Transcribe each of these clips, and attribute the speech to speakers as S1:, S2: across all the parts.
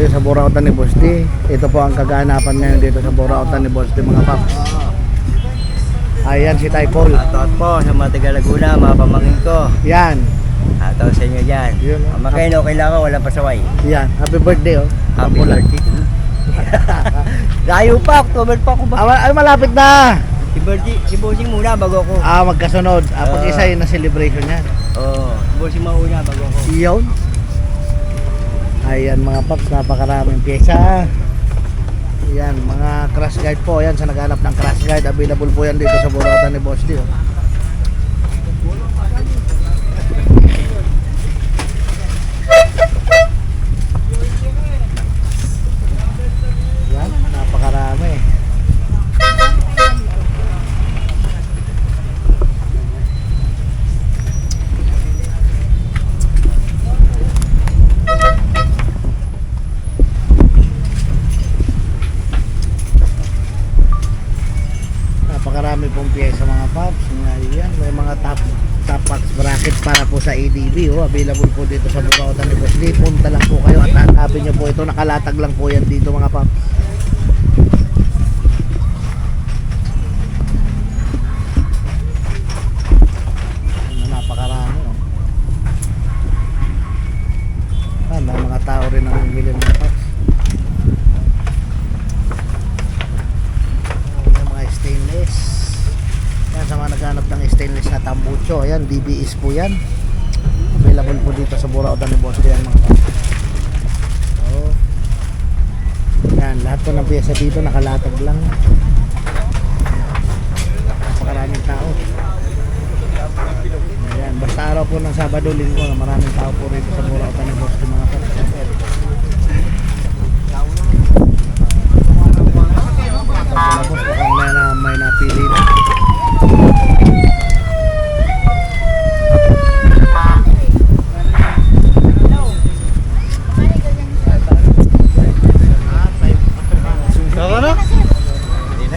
S1: tayo sa Burautan ni Boss D. Ito po ang kaganapan ngayon dito sa Burautan ni Boss D mga paps. Ayan si Typol.
S2: Shoutout po sa mga taga Laguna, mga pamangkin ko.
S1: Yan.
S2: Shoutout sa inyo dyan.
S1: Yun, oh.
S2: Okay lang ako, walang pasaway.
S1: Yan. Happy birthday oh.
S2: Happy birthday. Layo pa, October pa ako ba?
S1: Ah, ay, malapit na.
S2: Si birthday, si Bossing muna bago ako.
S1: Ah, magkasunod. Ah, pag isa yun na celebration yan.
S2: Oo, si Bossing mauna bago ako.
S1: Yun. Ayan mga paps, napakaraming pyesa. Yan, mga crash guide po. Yan, sa naghanap ng crash guide, available po yan dito sa Burautan ni Boss D. oh. Yan, napakarami. Napakarami pong pyesa mga paps. Ayan, may mga top top box bracket para po sa ADB. Oh. Available po dito sa Bukautan ni Boss D. Punta lang po kayo at hanapin nyo po ito. Nakalatag lang po yan dito mga paps. Ano, napakarami oh. Ah, may mga tao rin ang bumili mga paps. Stainless. Yan sa mga naghanap ng stainless na tambucho. Ayan, DBS po yan. Available po dito sa Burautan ni Boss yan mga kapatid. So, yan, lahat po ng pyesa dito nakalatag lang. Napakaraming tao. Ayan, basta araw po ng Sabado, Linggo, maraming tao po rito sa Burautan ni Boss mga kapatid. Tapos mukhang may, na, may napili na.
S3: Saka na?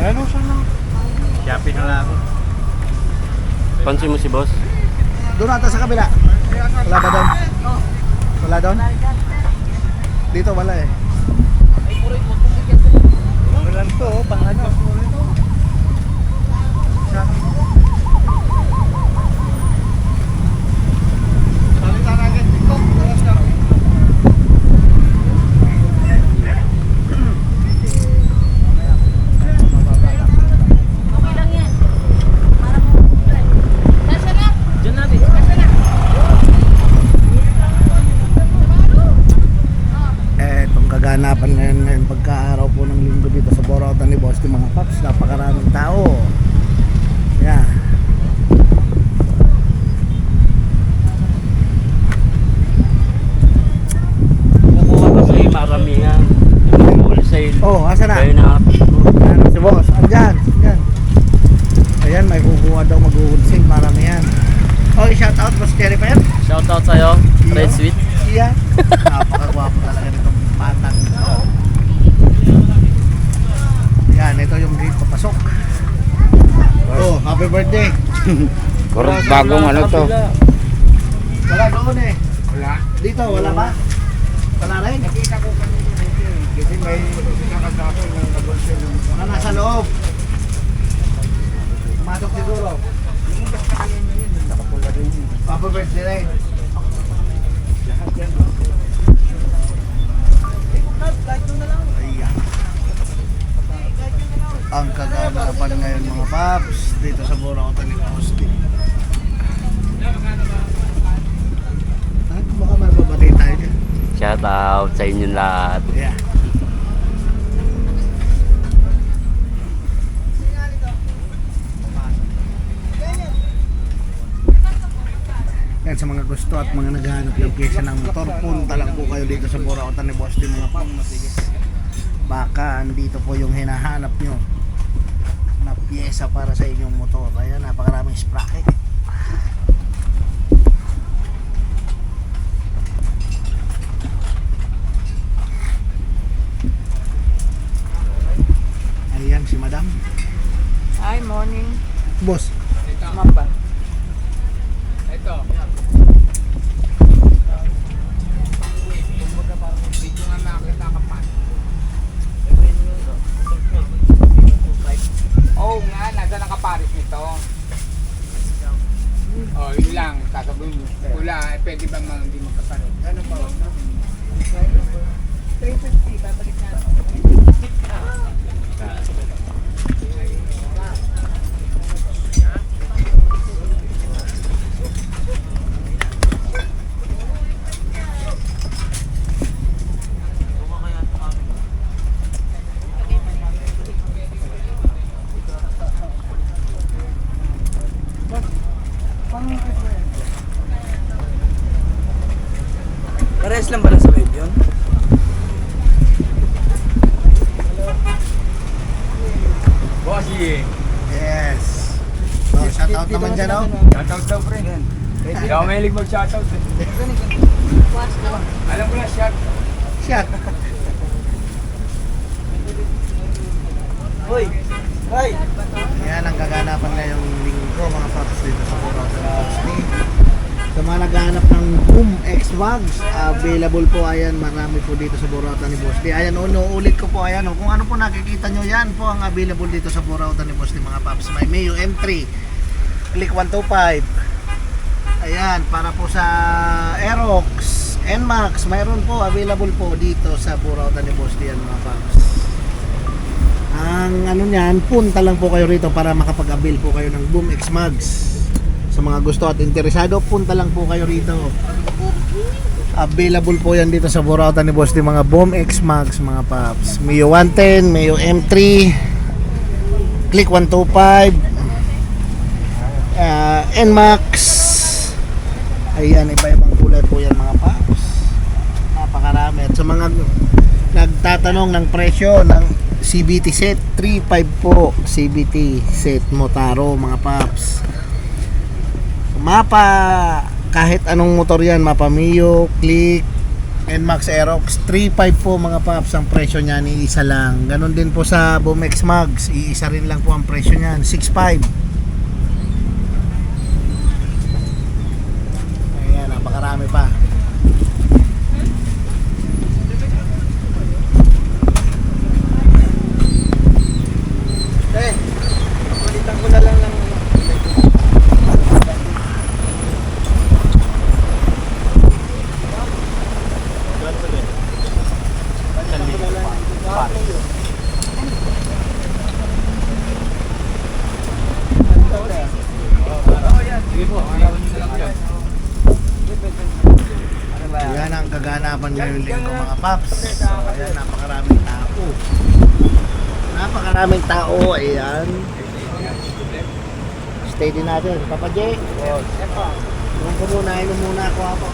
S3: Ano siya na?
S2: Shopee na lang ako.
S3: Pansin mo si boss?
S1: Doon ata sa kabila. Wala ba doon? Wala doon? Dito wala eh.
S2: Walang to, pang ano.
S1: Eh, itong kaganapan ngayon ngayon pagka-araw po ng linggo dito sa Borautan ni Boss mga paps, napakaraming tao. Yeah.
S3: Kukuha kasi maramihan. Yung wholesale.
S1: Oh, asa na?
S3: Kaya na
S1: Ano si Boss? Andyan. Andyan. Ayan, may kukuha daw mag-wholesale. Marami yan. Oh, shout out Boss Cherry pa yan.
S3: Shoutout sa'yo.
S1: Iyo.
S3: Red Sweet.
S1: Iya. Napakagwapo talaga nitong patang ito. Yan, ito yung gate papasok. Oh, happy birthday.
S4: Parang bagong ano to.
S1: Wala doon eh. Wala. Dito, wala ba? Wala rin? Nakita ko kanina. Kasi may nakasapon ng nagulsel. Wala nasa loob. Tumatok siguro. Happy birthday rin. Ayan. Ang kaganapan ngayon mga paps dito sa Burautan ni Posti. Ah, baka may babatay tayo dyan.
S3: Shoutout sa inyong lahat.
S1: Yeah. Yan sa mga gusto at mga naghahanap ng pyesa ng motor, punta lang po kayo dito sa Borautan ni Boss mga paps. Baka andito po yung hinahanap nyo na pyesa para sa inyong motor. Ayan, napakaraming sprocket. Ayan si Madam.
S5: Hi, morning.
S1: Boss,
S2: yun lang, sasabihin mo. Wala, eh, pwede
S1: ba mga hindi magkakaroon? Ano ba? 350,
S2: ano? babalik na. Hindi ako mahilig mag-shoutout. eh. Alam ko na, shout.
S1: Shot.
S2: Hoy! Hoy!
S1: Ayan ang kaganapan ngayong linggo mga paps dito sa Puro sa Bosni. Sa mga naghahanap ng Boom X Mags, available po ayan, marami po dito sa Burautan ni Boss D. Ayan, uno, ulit ko po ayan, oh. kung ano po nakikita nyo yan po ang available dito sa Burautan ni Boss D mga paps. May Mayo M3, Click 125. Ayan, para po sa Aerox, NMAX, mayroon po available po dito sa Burautan ni Boss D yan mga paps. Ang ano niyan, punta lang po kayo rito para makapag-avail po kayo ng Boom X Mags. Sa mga gusto at interesado, punta lang po kayo rito. Available po yan dito sa Burautan ni Boss di mga Boom X Mags mga paps. Mio 110, Mio M3, Click 125, uh, NMAX. Ayan, iba-ibang kulay po yan mga paps. Napakarami. At sa mga nagtatanong ng presyo ng CBT set 3.5 po CBT set Motaro mga paps mapa kahit anong motor yan mapa Mio, Click NMAX Aerox 3.5 po mga paps ang presyo niyan iisa lang ganon din po sa Bomex Mags iisa rin lang po ang presyo niyan 6.5 ayan napakarami pa
S2: Eh, palitan ko na lang ng...
S1: Yan ang kaganapan ngayong linggo mga paps. So, ayan, napakaraming tao. Napakaraming tao, ayan. Stay din natin. Papa J. Inom ko muna, inom muna ako ako.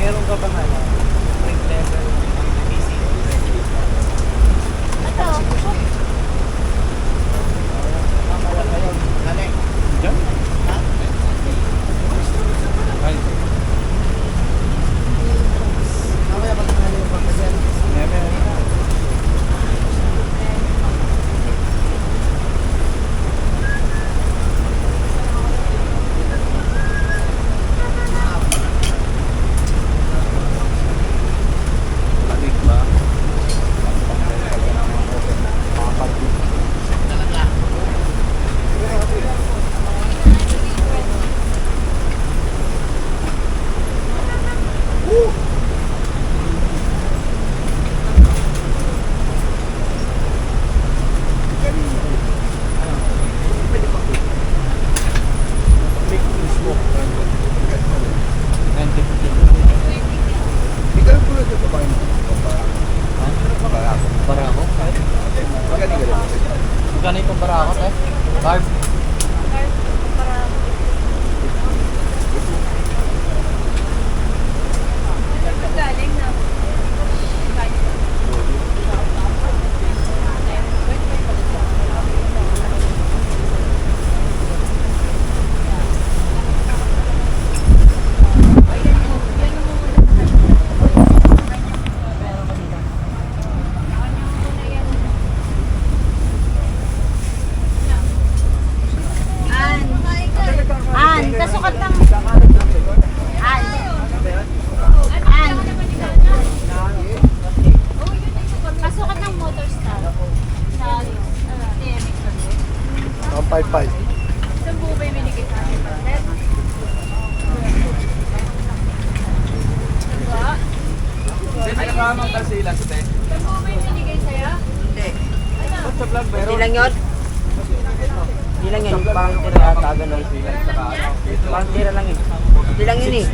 S2: Meron ka bang ano? Ring level?
S1: Dali. Mamaya pag nanalo yung Papa J.
S3: Barako? Magkano itong barako, eh? Barb?
S6: An. An, kasukat ng... An. An. Kasukat ng motor star. Sa uh, TMX.
S1: Ang 5-5.
S6: Saan po ba yung binigay sa akin? Sir? Diba?
S2: Sino ka mang kasi ilan sa te?
S6: Saan po ba yung binigay sa'yo?
S2: Ba't sa vlog meron?
S7: Hindi lang yun. Hindi lang yun. Parang tira yata ganun.
S2: Ano.
S7: Parang tira lang yun. Hindi lang yun eh.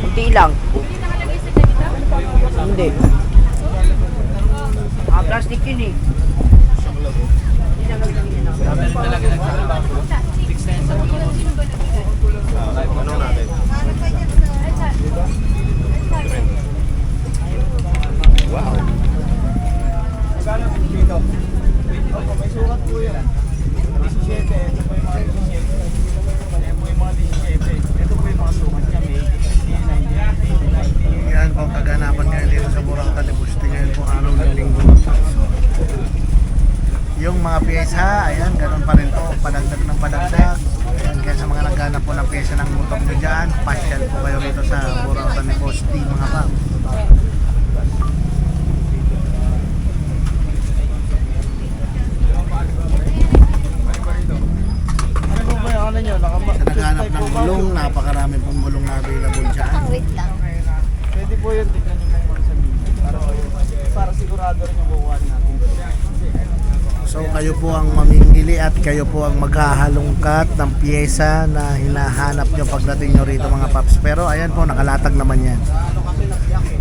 S7: Hindi lang.
S6: Hindi nakalagay sa ganito?
S7: Hindi. Mga plastic yun eh.
S2: May sukat po yan. 17, ito po yung mga 17. Ayan po yung mga 17. Ito po yung mga sukat niya. May 18, 19, 18, 19.
S1: Yan po ang kaganapan ngayon dito sa Burautan ni Busti ngayon po araw ng linggo. Yung mga pyesa, ayan, ganun pa rin po, padagdag ng padagdag. Ayan, kaya sa mga naghanap po ng motor nyo dyan, pasyal po kayo rito sa Burautan ni Busti mga pa. Sa naghanap ng mulong, napakarami pong mulong na available dyan.
S6: Wait lang.
S2: Pwede po yun. Tignan nyo po yung sa video. Para, sigurado rin yung kukuha natin.
S1: So kayo po ang mamimili at kayo po ang maghahalongkat ng pyesa na hinahanap nyo pagdating nyo rito mga paps. Pero ayan po, nakalatag naman yan.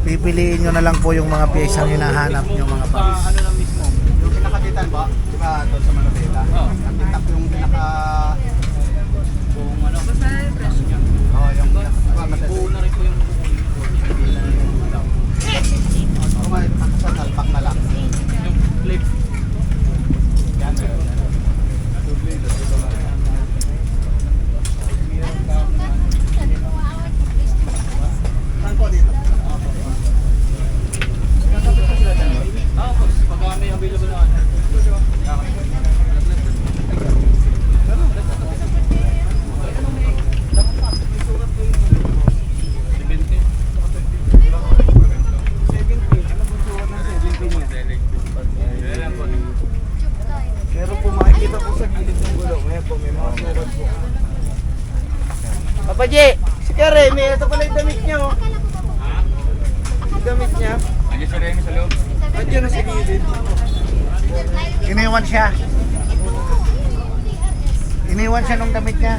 S1: Pipiliin nyo na lang po yung mga pyesang hinahanap nyo mga paps.
S2: ano na mismo? Yung pinakakitan ba? Di ba doon sa Manila? Oo. Ang titak yung pinaka... Kung ano? Basta yung presyo niya. Oo, yung... Buo na rin po yung... Ako nga, sa talpak na lang. Yung flip. Yan. Saan po dito? Pag may available na ano. Pero po makikita po sa gilid ng gulong, ngayon po may mga sukat po. Papa J, si Karen, may ito pala yung damit niya oh. Yung damit niya.
S3: Andiyan si Remy sa loob.
S2: Andiyan na sa gilid.
S1: Iniwan siya. Iniwan siya nung damit niya.